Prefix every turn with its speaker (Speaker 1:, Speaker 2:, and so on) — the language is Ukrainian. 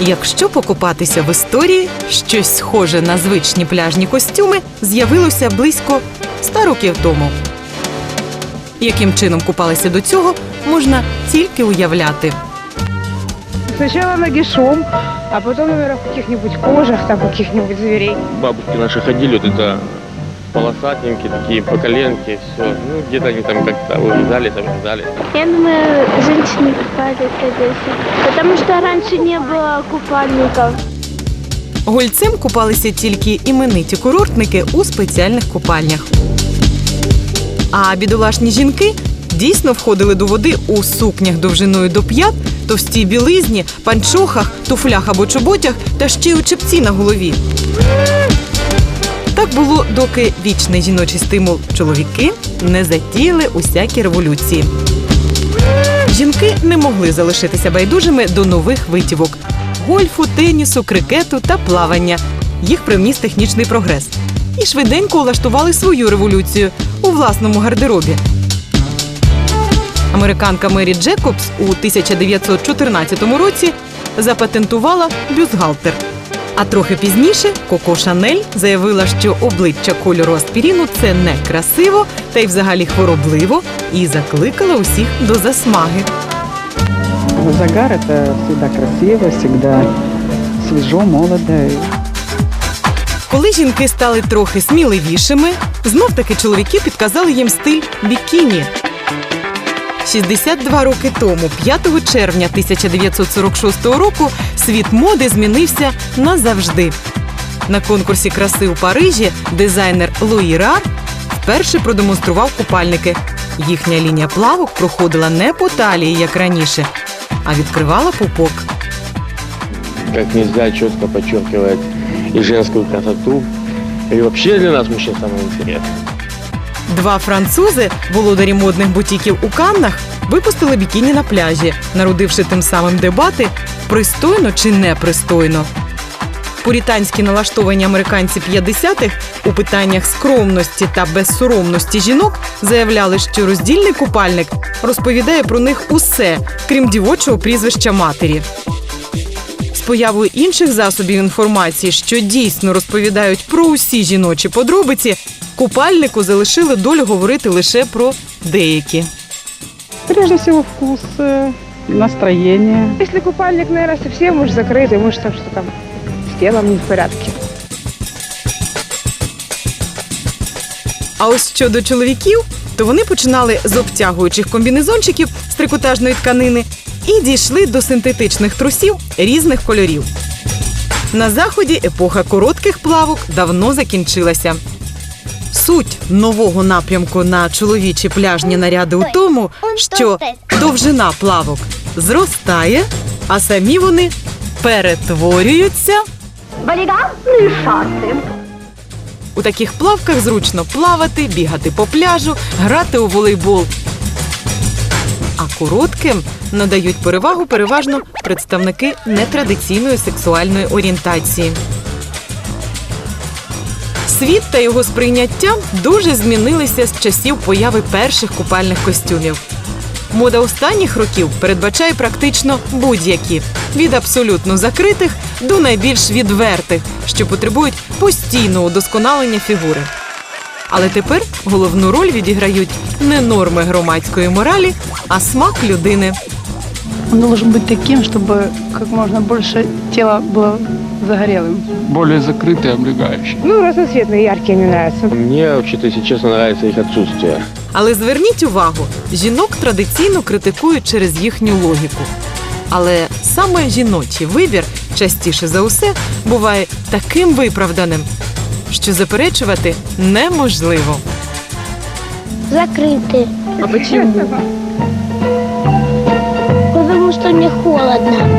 Speaker 1: Якщо покопатися в історії, щось схоже на звичні пляжні костюми з'явилося близько 100 років тому. Яким чином купалися до цього, можна тільки уявляти.
Speaker 2: Сначала нагишом, а потом, наверное, в каких-нибудь кожах, там, каких-нибудь зверей.
Speaker 3: Бабушки наши ходили, вот это полосатенькие такие, по коленке, все. Ну, где-то они там как-то вырезались, обрезались.
Speaker 4: Я думаю, женщины купались в Одессе, потому что раньше не было купальников.
Speaker 1: Гольцем купалися тільки імениті курортники у спеціальних купальнях. А бідолашні жінки дійсно входили до води у сукнях довжиною до п'ят, товстій білизні, панчохах, туфлях або чоботях та ще й у чепці на голові. Було, доки вічний жіночий стимул чоловіки не затіяли усякі революції. Жінки не могли залишитися байдужими до нових витівок гольфу, тенісу, крикету та плавання. Їх привніс технічний прогрес. І швиденько влаштували свою революцію у власному гардеробі. Американка Мері Джекобс у 1914 році запатентувала бюстгальтер. А трохи пізніше Коко Шанель заявила, що обличчя кольору аспіріну це не красиво та й взагалі хворобливо, і закликала усіх до засмаги.
Speaker 5: Загар это всегда красиво, всегда свежо, молодо.
Speaker 1: Коли жінки стали трохи сміливішими, знов таки чоловіки підказали їм стиль бікіні. 62 роки тому, 5 червня 1946 року, світ моди змінився назавжди. На конкурсі краси у Парижі дизайнер Луї Рар вперше продемонстрував купальники. Їхня лінія плавок проходила не по талії, як раніше, а відкривала пупок.
Speaker 3: Как нельзя четко подчеркивает и женскую красоту, и вообще для нас мужчин самое интересное.
Speaker 1: Два французи, володарі модних бутіків у Каннах, випустили бікіні на пляжі, народивши тим самим дебати пристойно чи непристойно. Пурітанські налаштовані американці 50-х у питаннях скромності та безсоромності жінок заявляли, що роздільний купальник розповідає про них усе, крім дівочого прізвища матері. З появою інших засобів інформації, що дійсно розповідають про усі жіночі подробиці, купальнику залишили долю говорити лише про деякі.
Speaker 5: Прежде всего вкус, э, настроение.
Speaker 2: Если купальник, наверное, совсем уж закрытый, может, там что там с телом не в порядке.
Speaker 1: А ось щодо чоловіків, то вони починали з обтягуючих комбінезончиків з трикотажної тканини і дійшли до синтетичних трусів різних кольорів. На заході епоха коротких плавок давно закінчилася. Суть нового напрямку на чоловічі пляжні наряди у тому, що довжина плавок зростає, а самі вони перетворюються.
Speaker 4: Валігантні шати.
Speaker 1: У таких плавках зручно плавати, бігати по пляжу, грати у волейбол. А коротким надають перевагу переважно представники нетрадиційної сексуальної орієнтації. Світ та його сприйняття дуже змінилися з часів появи перших купальних костюмів. Мода останніх років передбачає практично будь-які від абсолютно закритих до найбільш відвертих, що потребують постійного удосконалення фігури. Але тепер головну роль відіграють не норми громадської моралі, а смак людини.
Speaker 5: Он должен быть таким, чтобы как можно больше тела было загорелым.
Speaker 6: более закрытый, облегающий.
Speaker 2: Ну, разноцветные, яркие мне нравятся.
Speaker 3: Мне, вообще-то, если честно, нравится их отсутствие.
Speaker 1: Але зверніть увагу, жінок традиційно критикують через їхню логіку. Але саме жіночий вибір частіше за усе буває таким виправданим, що заперечувати неможливо.
Speaker 4: Закрыты.
Speaker 5: А почему?
Speaker 4: Мне холодно.